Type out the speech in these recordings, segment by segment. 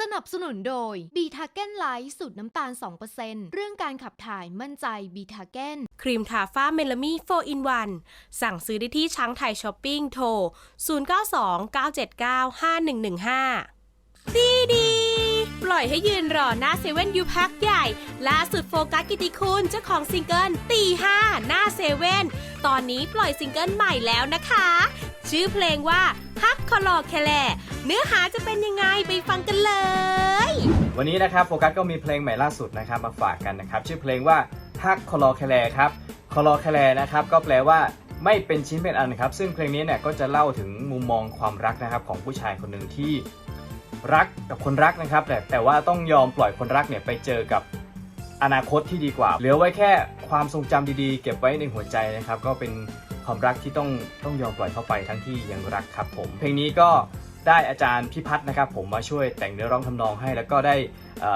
สนับสนุนโดยบีทาเก้นไลท์สูตรน้ำตาล 2%เรื่องการขับถ่ายมั่นใจบีทาเก้นครีมทาฝ้าเมลามี4 in 1 สั่งซื้อได้ที่ช้างไทยช้อปปิ้งโทร 0929795115 ดีดี ปล่อยให้ยืนรอหน้าเซเว่นยูพักใหญ่ ล่าสุดโฟกัสกิติคุณเจ้าของซิงเกิลตีห้าหน้าเซเว่นตอนนี้ปล่อยซิงเกิลใหม่แล้วนะคะ ชื่อเพลงว่าฮักคอลอแคล เนื้อหาจะเป็นยังไงไปฟังกันเลย วันนี้นะครับโฟกัสก็มีเพลงใหม่ล่าสุดนะครับมาฝากกันนะครับ ชื่อเพลงว่าฮักคลอแคลครับคลอแคลนะครับก็แปลว่าไม่เป็นชิ้นเป็นอันครับ ซึ่งเพลงนี้เนี่ยก็จะเล่าถึงมุมมองความรักนะครับของผู้ชายคนหนึ่งที่รักกับคนรักนะครับ แต่แต่ว่าต้องยอมปล่อยคนรักเนี่ยไปเจอกับอนาคตที่ดีกว่า เหลือไว้แค่ความทรงจำดีๆ เก็บไว้ในหัวใจนะครับ ก็เป็นความรักที่ต้องต้องยอมปล่อยเข้าไปทั้งที่ยังรักครับผม เพลงนี้ก็ ได้อาจารย์พิพัฒน์นะครับผมมาช่วยแต่งเนื้อร้องทำนองให้ แล้วก็ได้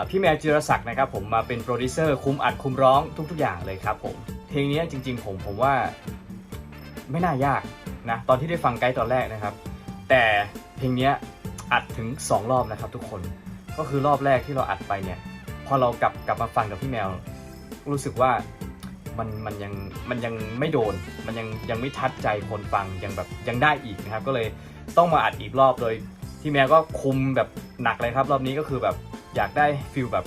พี่แมวจิรศักดิ์นะครับผมมาเป็นโปรดิวเซอร์คุมอัดคุมร้องทุก ๆ อย่างเลยครับผมเพลงนี้จริง ๆ ผมผมว่าไม่น่ายากนะตอนที่ได้ฟังไกด์ตอนแรกนะครับ แต่เพลงนี้อัดถึง 2 รอบนะครับทุกคนก็คือรอบแรกที่เราอัดไปเนี่ยพอเรากลับกลับมาฟังกับพี่แมว รู้สึกว่ามันมันยังมันยังไม่โดน มันยังยังไม่ทัดใจคนฟังยังแบบยังได้อีกนะครับ ก็เลย ต้องมาอัดอีกรอบโดยพี่แมวก็คุมแบบหนักเลยครับ รอบนี้ก็คือแบบอยากได้ฟิลแบบ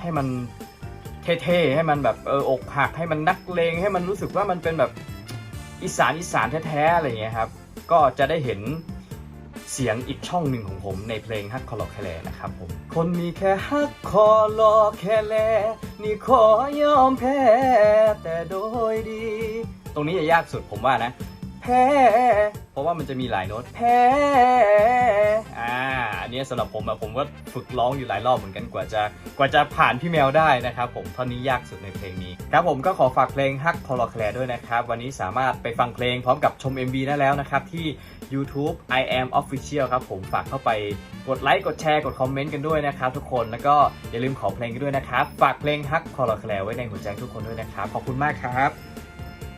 ให้มันเท่ๆให้มันแบบเอออกหักให้มันนักเลงให้มันรู้สึกว่ามันเป็นแบบอีสานอีสานแท้ๆอะไรอย่างเงี้ยครับ ก็จะได้เห็นเสียงอีกช่องหนึ่งของผมในเพลงฮักคอลอแคลนะครับผม คนมีแค่ฮักคอลอแคลนี่ขอยอมแพ้แต่โดยดี ตรงนี้จะยากสุดผมว่านะ แพ้เพราะว่ามันจะมีหลายโน้ตแพ้อ่าอันนี้สำหรับผมอะผมก็ฝึกร้องอยู่หลายรอบเหมือนกันกว่าจะกว่าจะผ่านพี่แมวได้นะครับผมท่อนนี้ยากสุดในเพลงนี้ครับผมก็ขอฝากเพลงฮักคอลอแคลด้วยนะครับ วันนี้สามารถไปฟังเพลงพร้อมกับชม MV ได้แล้วนะครับ ที่ YouTube I am official ครับผมฝากเข้าไปกดไลค์กดแชร์กดคอมเมนต์กันด้วยนะครับทุกคนแล้วก็อย่าลืมขอเพลงกันด้วยนะครับ ฝากเพลงฮักคอลอแคลไว้ในหัวใจทุกคนด้วยนะครับ ขอบคุณมากครับ